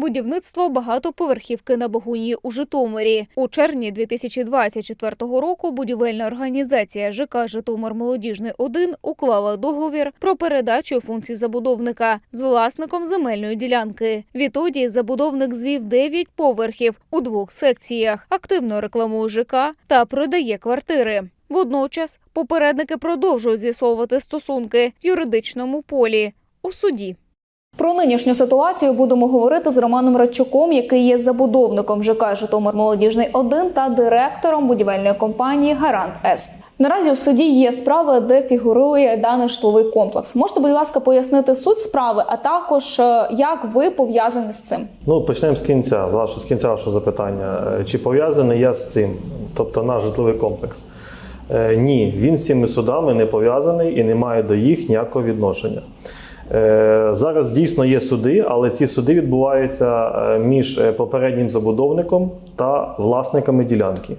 Будівництво багатоповерхівки на Богунії у Житомирі. У червні 2024 року будівельна організація ЖК Житомир Молодіжний 1 уклала договір про передачу функцій забудовника з власником земельної ділянки. Відтоді забудовник звів 9 поверхів у двох секціях, активно рекламує ЖК та продає квартири. Водночас попередники продовжують з'ясовувати стосунки в юридичному полі у суді. Про нинішню ситуацію будемо говорити з Романом Радчуком, який є забудовником ЖК Житомир Молодіжний 1 та директором будівельної компанії Гарант С. Наразі у суді є справа, де фігурує даний житловий комплекс. Можете, будь ласка, пояснити суть справи, а також е, як ви пов'язані з цим? Ну, почнемо з кінця, з кінця вашого запитання. Е, Чи пов'язаний я з цим, тобто наш житловий комплекс? Е, ні, він з цими судами не пов'язаний і не має до їх ніякого відношення. Е, Зараз дійсно є суди, але ці суди відбуваються е, між е, попереднім забудовником та власниками ділянки.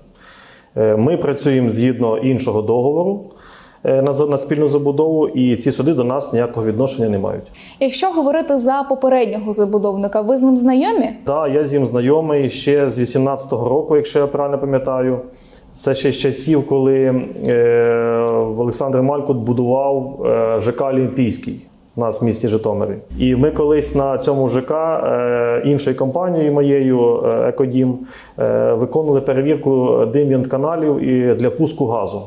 Ми працюємо згідно іншого договору на спільну забудову, і ці суди до нас ніякого відношення не мають. Якщо говорити за попереднього забудовника, ви з ним знайомі? Так, я з ним знайомий ще з 18-го року, якщо я правильно пам'ятаю. Це ще з часів, коли е, Олександр Малькут будував ЖК Олімпійський нас в місті Житомирі. І ми колись на цьому ЖК е, іншою компанією моєю е, Екодім е, виконували перевірку дим-каналів і для пуску газу.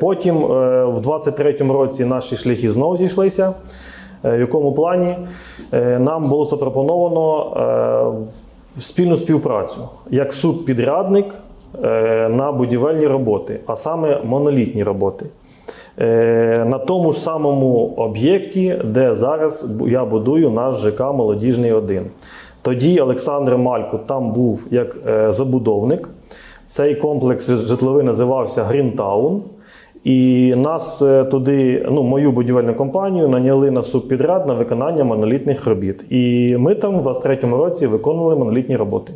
Потім в 23-му році наші шляхи знову зійшлися. В якому плані нам було запропоновано спільну співпрацю як субпідрядник на будівельні роботи, а саме монолітні роботи. Е, На тому ж самому об'єкті, де зараз я будую наш ЖК Молодіжний 1. Тоді Олександр Малько там був як е, забудовник. Цей комплекс житловий називався Грінтаун. І нас е, туди, ну, мою будівельну компанію, наняли на субпідряд на виконання монолітних робіт. І ми там в 23-му році виконували монолітні роботи.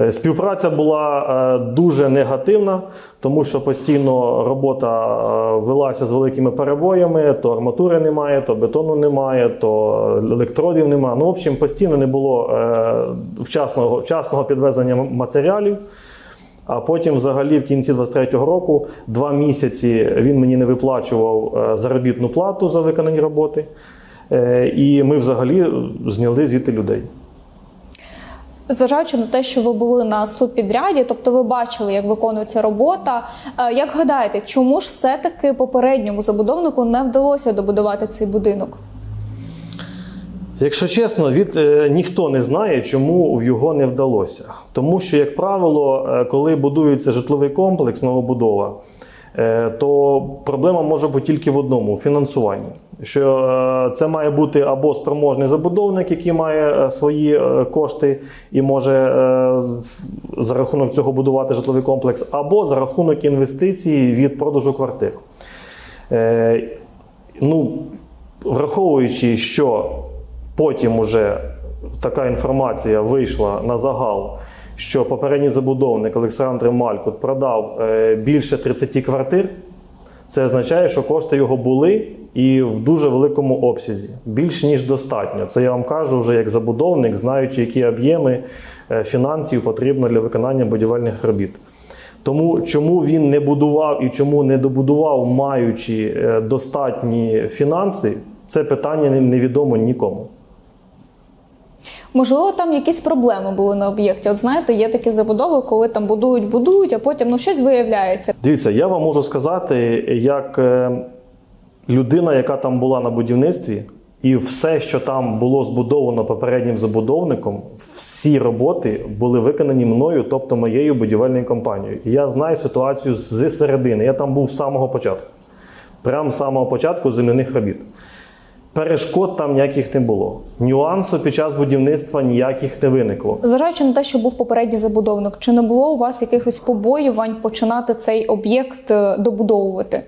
Е, Співпраця була е, дуже негативна, тому що постійно робота е, велася з великими перебоями: то арматури немає, то бетону немає, то електродів немає. Ну, в общем, постійно не було вчасного, вчасного підвезення матеріалів. А потім, взагалі, в кінці 23-го року, два місяці він мені не виплачував заробітну плату за виконані роботи. І ми взагалі зняли звідти людей. Зважаючи на те, що ви були на субпідряді, тобто ви бачили, як виконується робота. е, Як гадаєте, чому ж все-таки попередньому забудовнику не вдалося добудувати цей будинок? Якщо чесно, від е, ніхто не знає, чому в його не вдалося. Тому що, як правило, е, коли будується житловий комплекс, новобудова, то проблема може бути тільки в одному у фінансуванні. Що е, це має бути або спроможний забудовник, який має е, свої е, кошти і може е, за рахунок цього будувати житловий комплекс, або за рахунок інвестицій від продажу квартир. Е, ну, враховуючи, що потім уже така інформація вийшла на загал, що попередній забудовник Олександр Малькут продав е, більше 30 квартир, це означає, що кошти його були і в дуже великому обсязі, більш ніж достатньо. Це я вам кажу вже як забудовник, знаючи, які об'єми е, фінансів потрібно для виконання будівельних робіт. Тому чому він не будував і чому не добудував, маючи е, достатні фінанси, це питання не- невідомо нікому. Можливо, там якісь проблеми були на об'єкті. От знаєте, є такі забудови, коли там будують, будують, а потім ну щось виявляється. Дивіться, я вам можу сказати, як е, людина, яка там була на будівництві, і все, що там було збудовано попереднім забудовником, всі роботи були виконані мною, тобто моєю будівельною компанією. І я знаю ситуацію з середини. Я там був з самого початку, прямо з самого початку земляних робіт. Перешкод там ніяких не було. Нюансу під час будівництва ніяких не виникло. Зважаючи на те, що був попередній забудовник, чи не було у вас якихось побоювань починати цей об'єкт е, добудовувати?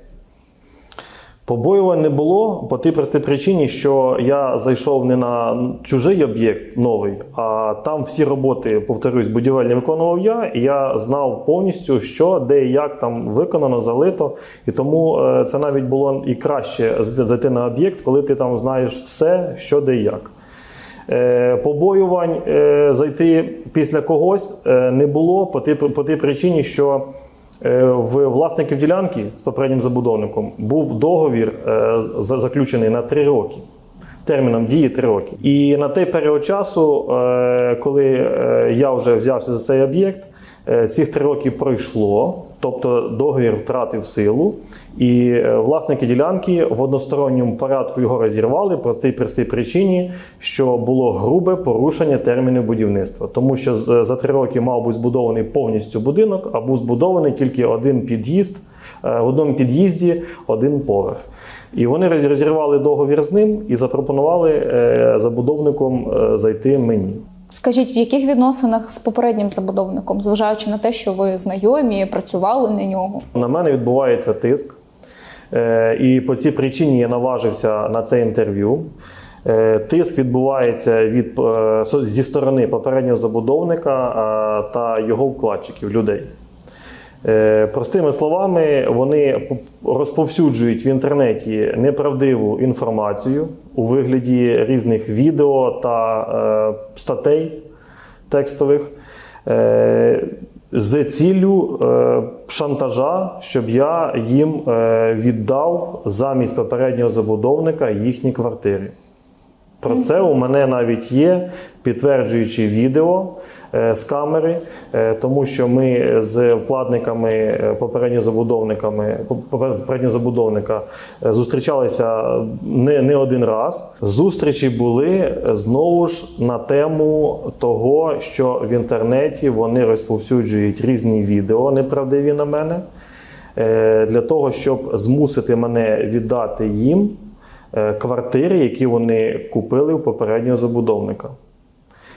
Побоювань не було по тій простій причині, що я зайшов не на чужий об'єкт новий, а там всі роботи, повторюсь, будівельні виконував я, і я знав повністю, що, де і як там виконано, залито. І тому е, це навіть було і краще зайти- на об'єкт, коли ти там знаєш все, що де і як. Е, Побоювань е, зайти після когось не було по тій, причині, що в власників ділянки з попереднім забудовником був договір е, за- заключений на 3 роки. Терміном дії 3 роки. І на той період часу, е, коли е, я вже взявся за цей об'єкт, е, цих 3 роки пройшло, тобто договір втратив силу, і е, власники ділянки в односторонньому порядку його розірвали по тій простій причині, що було грубе порушення термінів будівництва. Тому що з- за 3 роки мав бути збудований повністю будинок, а був збудований тільки один під'їзд, е, в одному під'їзді один поверх. І вони розірвали договір з ним і запропонували е, забудовником е, зайти мені. Скажіть, в яких відносинах з попереднім забудовником, зважаючи на те, що ви знайомі, працювали на нього? На мене відбувається тиск, Е, і по цій причині я наважився на це інтерв'ю. Е, Тиск відбувається від, е, зі сторони попереднього забудовника та його вкладчиків, людей. Е, Простими словами, вони розповсюджують в інтернеті неправдиву інформацію у вигляді різних відео та е, статей текстових е, з ціллю шантажа, щоб я їм віддав замість попереднього забудовника їхні квартири. Про це у мене навіть є підтверджуючі відео е, з камери, е, тому що ми з вкладниками е, попередньо забудовниками попереднього забудовника зустрічалися не, не один раз. Зустрічі були знову ж на тему того, що в інтернеті вони розповсюджують різні відео неправдиві на мене, для того, щоб змусити мене віддати їм квартири, які вони купили у попереднього забудовника.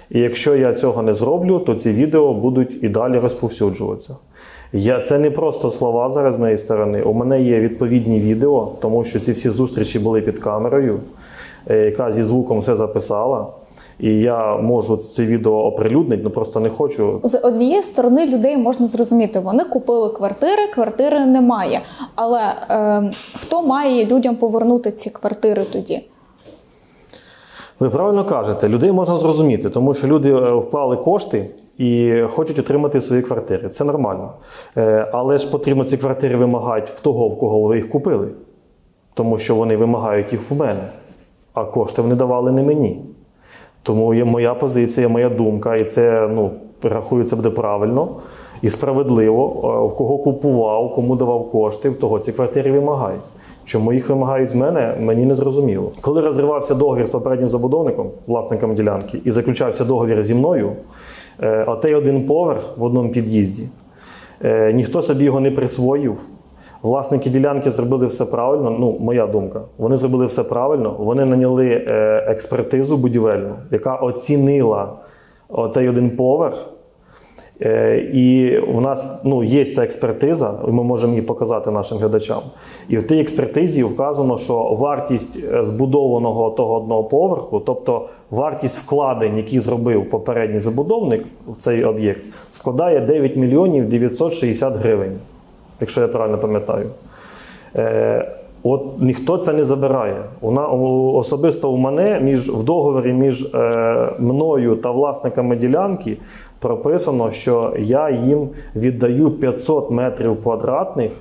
І якщо я цього не зроблю, то ці відео будуть і далі розповсюджуватися. Я, це не просто слова зараз з моєї сторони. У мене є відповідні відео, тому що ці всі зустрічі були під камерою, е, яка зі звуком все записала. І я можу це відео оприлюднити, ну просто не хочу. З однієї сторони людей можна зрозуміти, вони купили квартири, квартири немає. Але е, хто має людям повернути ці квартири тоді? Ви правильно кажете, людей можна зрозуміти, тому що люди е, вклали кошти і хочуть отримати свої квартири. Це нормально. Е, Але ж потрібно ці квартири вимагати в того, в кого ви їх купили, тому що вони вимагають їх в мене, а кошти вони давали не мені. Тому є моя позиція, моя думка, і це ну, рахую, це буде правильно і справедливо. Е, В кого купував, кому давав кошти, в того ці квартири вимагають. Чому їх вимагають з мене, мені не зрозуміло. Коли розривався договір з попереднім забудовником, власником ділянки, і заключався договір зі мною, е, отей один поверх в одному під'їзді, е, ніхто собі його не присвоїв. Власники ділянки зробили все правильно. Ну, моя думка. Вони зробили все правильно. Вони наняли е, експертизу будівельну, яка оцінила отей один поверх. Е, І в нас ну, є ця експертиза, і ми можемо її показати нашим глядачам. І в тій експертизі вказано, що вартість е, збудованого того одного поверху, тобто вартість вкладень, які зробив попередній забудовник в цей об'єкт, складає 9 мільйонів 960 гривень, якщо я правильно пам'ятаю. Е, От ніхто це не забирає. Вона особисто у мене між в договорі між е, мною та власниками ділянки прописано, що я їм віддаю 500 метрів квадратних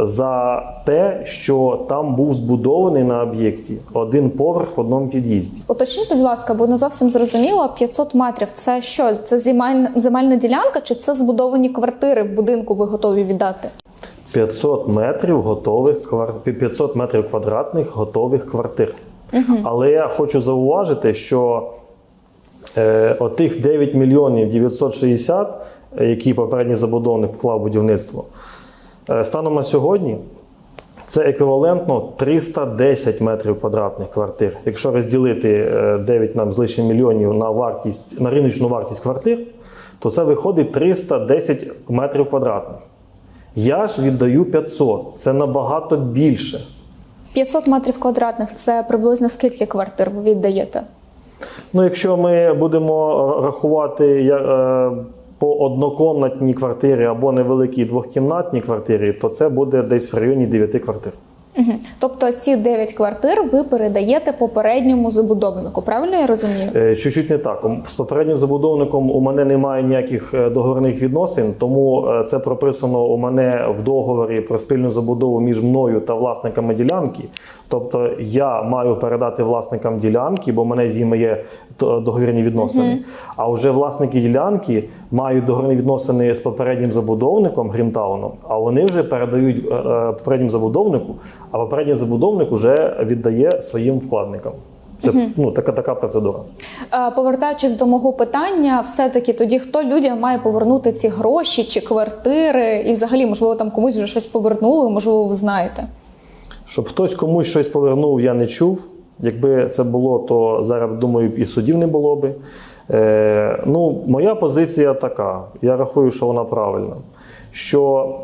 за те, що там був збудований на об'єкті один поверх в одному під'їзді. Уточніть, будь ласка, бо не зовсім зрозуміло. 500 метрів це що? Це земельна, земельна ділянка чи це збудовані квартири в будинку ви готові віддати? 500 метрів готових квар- 500 метрів квадратних готових квартир. Але я хочу зауважити, що е, отих 9 мільйонів 960, е, які попередній забудовник вклав будівництво, станом на сьогодні це еквівалентно 310 метрів квадратних квартир. Якщо розділити е, 9 нам з лишнім мільйонів на вартість на риночну вартість квартир, то це виходить 310 метрів квадратних. Я ж віддаю 500. Це набагато більше. 500 метрів квадратних це приблизно скільки квартир ви віддаєте? Ну, якщо ми будемо рахувати е, по однокомнатній квартирі або невеликій двохкімнатній квартирі, то це буде десь в районі 9 квартир. Угу. Тобто ці 9 квартир ви передаєте попередньому забудовнику, правильно я розумію? Е, Чуть-чуть не так. З попереднім забудовником у мене немає ніяких е, договірних відносин, тому е, це прописано у мене в договорі про спільну забудову між мною та власниками ділянки. Тобто я маю передати власникам ділянки, бо в мене з ними є то- договірні відносини. А вже власники ділянки мають договірні відносини з попереднім забудовником Грінтауном, а вони вже передають е, е, попереднім забудовнику, а попередній забудовник вже віддає своїм вкладникам. Це ну така така процедура. Е, Повертаючись до мого питання, все-таки тоді хто людям має повернути ці гроші чи квартири, і взагалі, можливо, там комусь вже щось повернули, можливо, ви знаєте. Щоб хтось комусь щось повернув, я не чув. Якби це було, то зараз думаю, і судів не було би. Е, ну, моя позиція така. Я рахую, що вона правильна. Що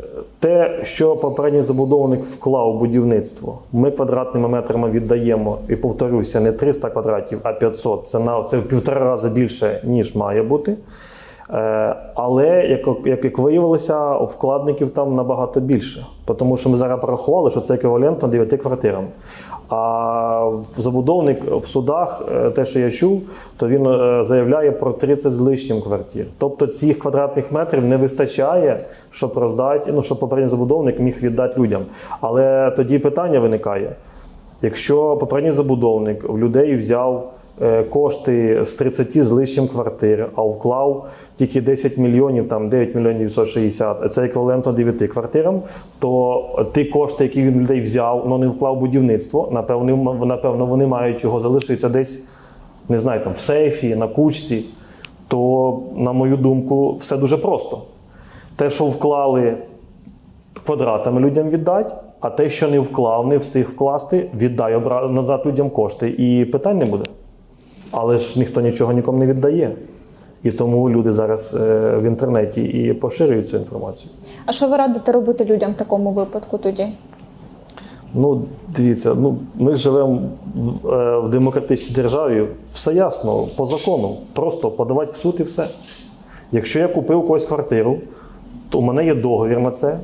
е, те, що попередній забудовник вклав у будівництво, ми квадратними метрами віддаємо, і повторюся, не 300 квадратів, а 500. Це на це в півтора рази більше, ніж має бути. Е, Але як, як, виявилося, вкладників там набагато більше. Тому що ми зараз порахували, що це еквівалентно 9 квартирам. А забудовник в судах, е, те, що я чув, то він е, заявляє про 30 з лишнім квартир. Тобто цих квадратних метрів не вистачає, щоб роздати, ну щоб попередній забудовник міг віддати людям. Але тоді питання виникає: якщо попередній забудовник в людей взяв кошти з 30 з лишнім квартир, а вклав тільки 10 мільйонів, там 9 мільйонів 960, це еквівалентно 9 квартирам, то ті кошти, які він людей взяв, але не вклав будівництво, напевно, напевно, вони мають його залишитися десь, не знаю, там в сейфі, на кучці. То, на мою думку, все дуже просто. Те, що вклали квадратами людям віддать, а те, що не вклав, не встиг вкласти, віддай назад людям кошти, і питань не буде. Але ж ніхто нічого нікому не віддає. І тому люди зараз е, в інтернеті і поширюють цю інформацію. А що ви радите робити людям в такому випадку тоді? Ну, дивіться, ну ми живемо в, е, в демократичній державі. Все ясно, по закону. Просто подавати в суд і все. Якщо я купив когось квартиру, то у мене є договір на це,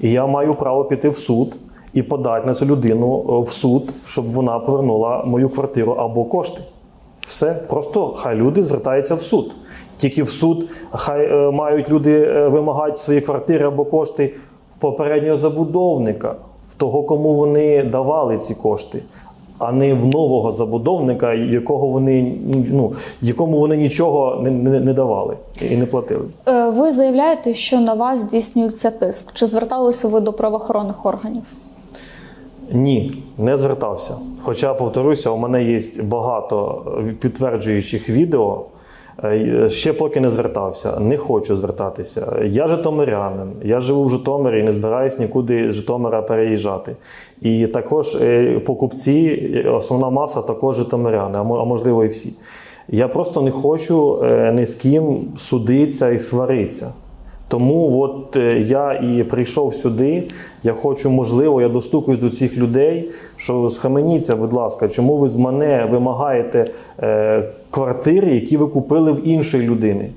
і я маю право піти в суд і подати на цю людину е, в суд, щоб вона повернула мою квартиру або кошти. Все, просто хай люди звертаються в суд. Тільки в суд хай е, мають люди е, вимагати свої квартири або кошти в попереднього забудовника, в того, кому вони давали ці кошти, а не в нового забудовника, якого вони ну, якому вони нічого не, не, не давали і не платили. Е, Ви заявляєте, що на вас здійснюється тиск. Чи зверталися ви до правоохоронних органів? Ні, не звертався. Хоча, повторюся, у мене є багато підтверджуючих відео. Е, Ще поки не звертався, не хочу звертатися. Я житомирянин, я живу в Житомирі і не збираюсь нікуди з Житомира переїжджати. І також е, покупці, е, основна маса також житомиряни, а можливо і всі. Я просто не хочу е, ні з ким судитися і сваритися. Тому от е, я і прийшов сюди. Я хочу, можливо, я достукуюсь до цих людей, що схаменіться, будь ласка, чому ви з мене вимагаєте е, квартири, які ви купили в іншої людини?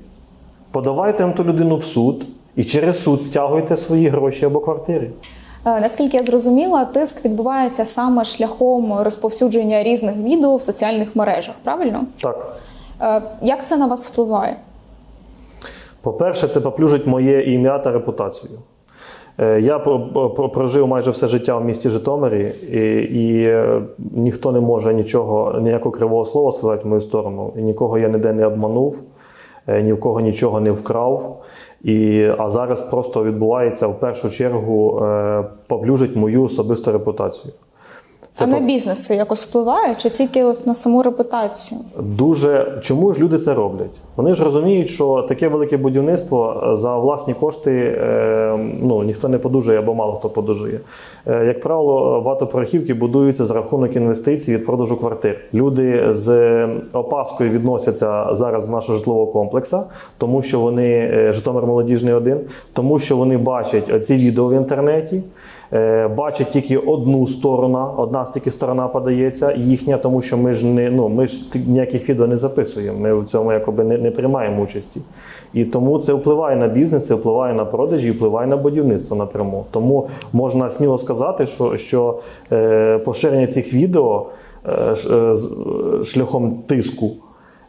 Подавайте на ту людину в суд і через суд стягуйте свої гроші або квартири. Е, Наскільки я зрозуміла, тиск відбувається саме шляхом розповсюдження різних відео в соціальних мережах, правильно? Так. Е, Як це на вас впливає? По-перше, це поплюжить моє ім'я та репутацію. Е, Я про- про- прожив майже все життя в місті Житомирі, і, і е, ніхто не може нічого, ніякого кривого слова сказати в мою сторону. І нікого я ніде не обманув, е, ні в кого нічого не вкрав. І, а зараз просто відбувається в першу чергу поплюжить мою особисту репутацію. Це а на бізнес це якось впливає, чи тільки от на саму репутацію? Дуже чому ж люди це роблять? Вони ж розуміють, що таке велике будівництво е, за власні кошти е, ну ніхто не подужує або мало хто подужує. Е, як правило, багатоповерхівки будуються за рахунок інвестицій від продажу квартир. Люди з опаскою відносяться зараз до нашого житлового комплексу, тому що вони Житомир молодіжний один, тому що вони бачать ці відео в інтернеті. Е, бачать тільки одну сторону, одна тільки сторона подається, їхня, тому що ми ж не ну ми ж ніяких відео не записуємо. Ми в цьому якоби не, не приймаємо участі. І тому це впливає на бізнес, це впливає на продажі, впливає на будівництво напряму. Тому можна сміло сказати, що, що е, поширення цих відео е, з- е, шляхом тиску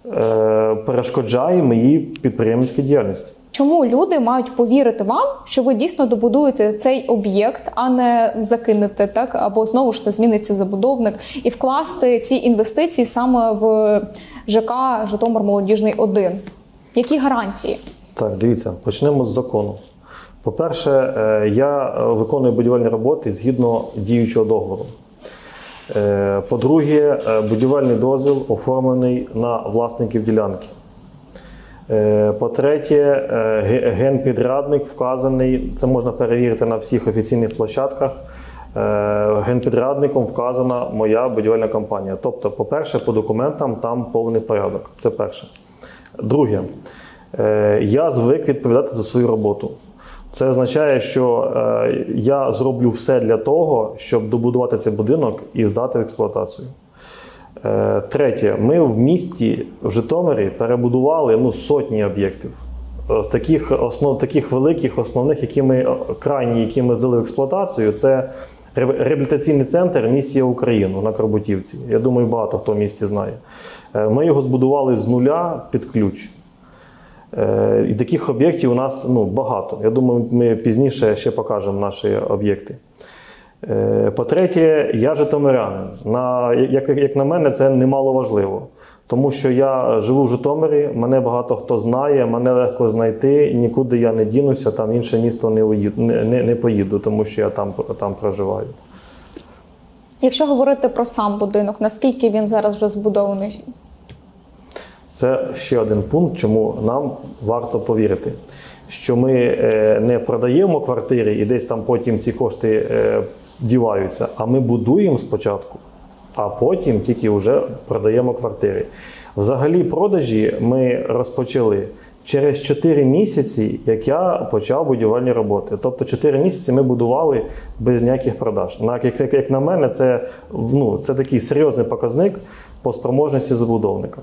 е, перешкоджає моїй підприємницькій діяльності. Чому люди мають повірити вам, що ви дійсно добудуєте цей об'єкт, а не закинете так, або знову ж не зміниться забудовник, і вкласти ці інвестиції саме в ЖК Житомир Молодіжний 1? Які гарантії? Так, дивіться, почнемо з закону. По-перше, е, я е, виконую будівельні роботи згідно діючого договору. Е, По-друге, будівельний дозвіл оформлений на власників ділянки. Е, По-третє, е, ге- генпідрядник вказаний, це можна перевірити на всіх офіційних площадках. Е, Генпідрядником вказана моя будівельна компанія. Тобто, по-перше, по документам там повний порядок. Це перше. Друге, я звик відповідати за свою роботу. Це означає, що я зроблю все для того, щоб добудувати цей будинок і здати в експлуатацію. Е, Третє, ми в місті в Житомирі перебудували ну, сотні об'єктів. З таких, основ, таких великих, основних, які ми крайні, які ми здали в експлуатацію, це реабілітаційний центр Місія Україну на Карбутівці. Я думаю, багато хто в місті знає. Е, Ми його збудували з нуля під ключ. Е, І таких об'єктів у нас ну, багато. Я думаю, ми пізніше ще покажемо наші об'єкти. Е, По-третє, я житомирянин. На, як, як на мене, це немало важливо. Тому що я живу в Житомирі, мене багато хто знає, мене легко знайти, нікуди я не дінуся, там інше місто не, уїду, не, не, не поїду, тому що я там, там проживаю. Якщо говорити про сам будинок, наскільки він зараз вже збудований? Це ще один пункт, чому нам варто повірити, що ми е, не продаємо квартири і десь там потім ці кошти е, діваються, а ми будуємо спочатку, а потім тільки вже продаємо квартири. Взагалі, продажі ми розпочали через 4 місяці, як я почав будівельні роботи. Тобто 4 місяці ми будували без ніяких продаж. Як, на мене, це, ну, це такий серйозний показник по спроможності забудовника.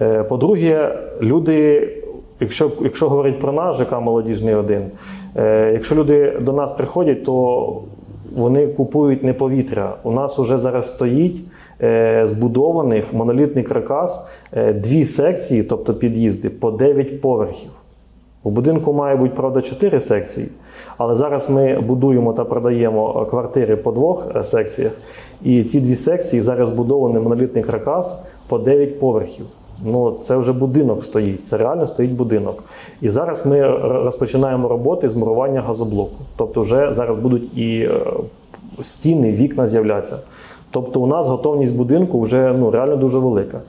Е, По-друге, люди, якщо, якщо говорити про наш ЖК Молодіжний 1, е, якщо люди до нас приходять, то вони купують не повітря. У нас вже зараз стоїть е, збудованих монолітний каркас, е, дві секції, тобто під'їзди, по 9 поверхів. У будинку має бути, правда, 4 секції, але зараз ми будуємо та продаємо е, квартири по двох секціях. І ці дві секції зараз збудований монолітний каркас по 9 поверхів. Ну, це вже будинок стоїть, це реально стоїть будинок. І зараз ми розпочинаємо роботи з мурування газоблоку. Тобто, вже зараз будуть і е, стіни, вікна з'являться. Тобто у нас готовність будинку вже ну, реально дуже велика.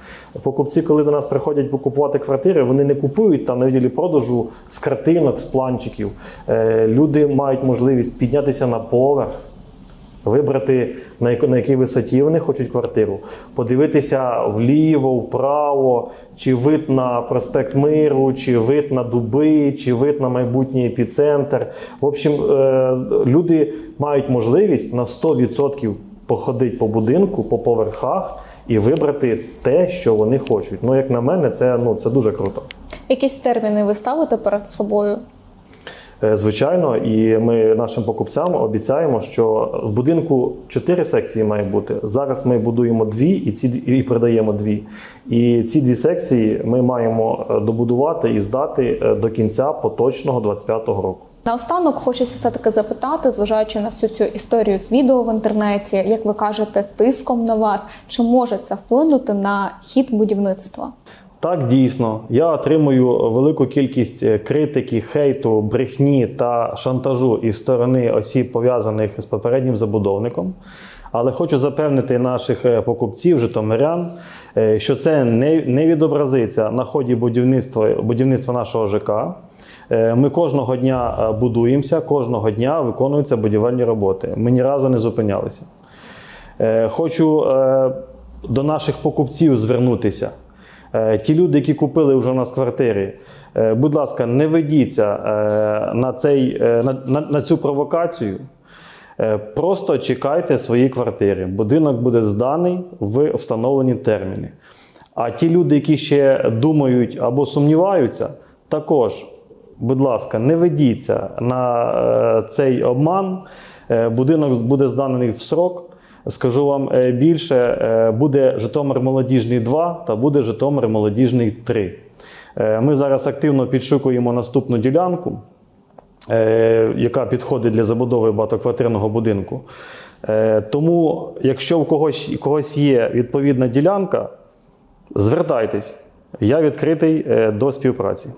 Покупці, коли до нас приходять покупувати квартири, вони не купують там на відділі продажу з картинок, з планчиків. Е, люди мають можливість піднятися на поверх, вибрати на, на якій висоті вони хочуть квартиру, подивитися вліво, вправо, чи вид на проспект Миру, чи вид на дуби, чи вид на майбутній епіцентр. В общем, е, люди мають можливість на 100% походити по будинку, по поверхах і вибрати те, що вони хочуть. Ну, як на мене, це, ну, це дуже круто. Якісь терміни ви ставите перед собою? Е, Звичайно, і ми нашим покупцям обіцяємо, що в будинку чотири секції має бути. Зараз ми будуємо дві і ці і продаємо дві. І ці дві секції ми маємо е, добудувати і здати е, до кінця поточного 25-го року. Наостанок хочеться все-таки запитати, зважаючи на всю цю історію з відео в інтернеті, як ви кажете, тиском на вас, чи може це вплинути на хід будівництва? Так, дійсно, я отримую велику кількість е, критики, хейту, брехні та шантажу із сторони осіб, пов'язаних з попереднім забудовником. Але хочу запевнити наших е, покупців, житомирян, е, що це не, відобразиться на ході будівництва, будівництва нашого ЖК. Ми кожного дня будуємося, кожного дня виконуються будівельні роботи. Ми ні разу не зупинялися. Хочу до наших покупців звернутися. Е, Ті люди, які купили вже у нас квартири, е, будь ласка, не ведіться е, на, цей, на, на, на цю провокацію. Просто чекайте свої квартири. Будинок буде зданий в встановлені терміни. А ті люди, які ще думають або сумніваються, також, будь ласка, не ведіться на цей обман. Будинок буде зданий в срок. Скажу вам е, більше, е, буде Житомир Молодіжний 2 та буде Житомир Молодіжний 3. Е, Ми зараз активно підшукуємо наступну ділянку, яка підходить для забудови багатоквартирного будинку. Тому, якщо в когось, когось є відповідна ділянка, звертайтесь. Я відкритий до співпраці.